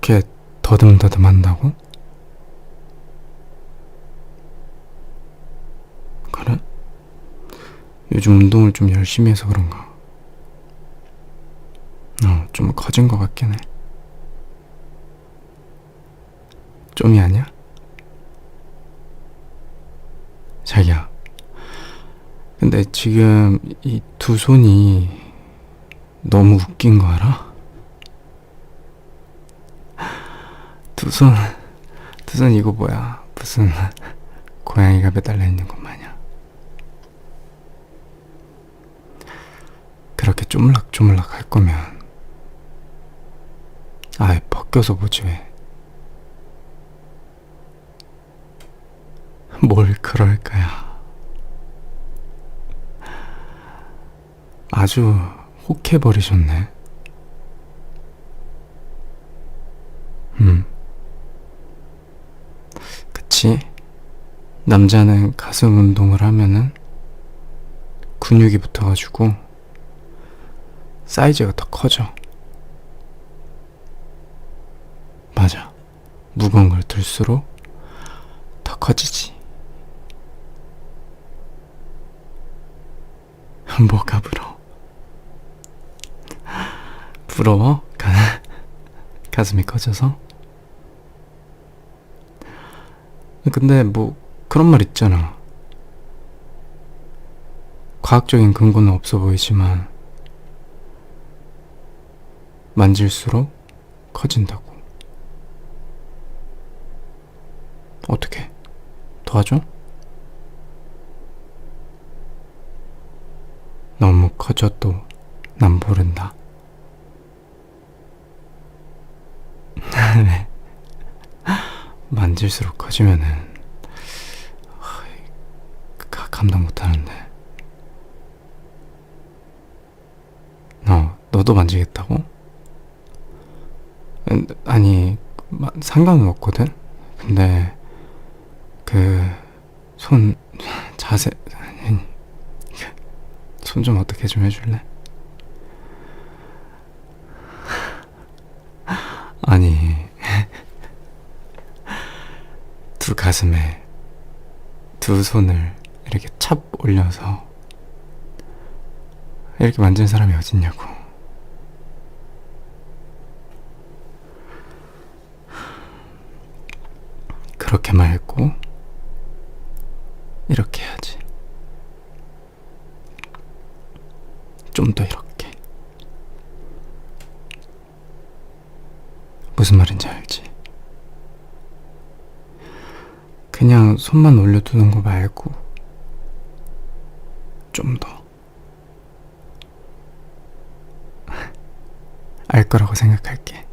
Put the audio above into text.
그렇게 더듬더듬 한다고? 그래? 요즘 운동을 좀 열심히 해서 그런가? 어, 좀 커진 것 같긴 해. 좀이 아니야? 자기야. 근데 지금 이 두 손이 너무 웃긴 거 알아? 두 손, 두 손 이거 뭐야? 무슨 고양이가 매달려 있는 것 마냥. 그렇게 쪼물락쪼물락 할 거면 아예 벗겨서 보지 왜. 뭘 그럴까야. 아주 혹해버리셨네. 그치? 남자는 가슴 운동을 하면은 근육이 붙어가지고 사이즈가 더 커져. 맞아. 무거운 걸 들수록 더 커지지. 뭐가 부러워? 부러워? 가, 가슴이 커져서? 근데 뭐 그런 말 있잖아. 과학적인 근거는 없어 보이지만 만질수록 커진다고. 어떻게? 도와줘? 너무 커져도 난 모른다. 네. 만질수록 커지면은 가, 감당 못하는데. 너 너도 만지겠다고? 음, 아니 마- 상관은 없거든. 근데 그 손 자세 손 좀 어떻게 좀 해줄래? 아니 두 가슴에 두 손을 이렇게 찹 올려서 이렇게 만진 사람이 어딨냐고. 그렇게 말고 이렇게 해야지. 좀 더 이렇게. 무슨 말인지 알지? 그냥 손만 올려두는 거 말고 좀 더. 알 거라고 생각할게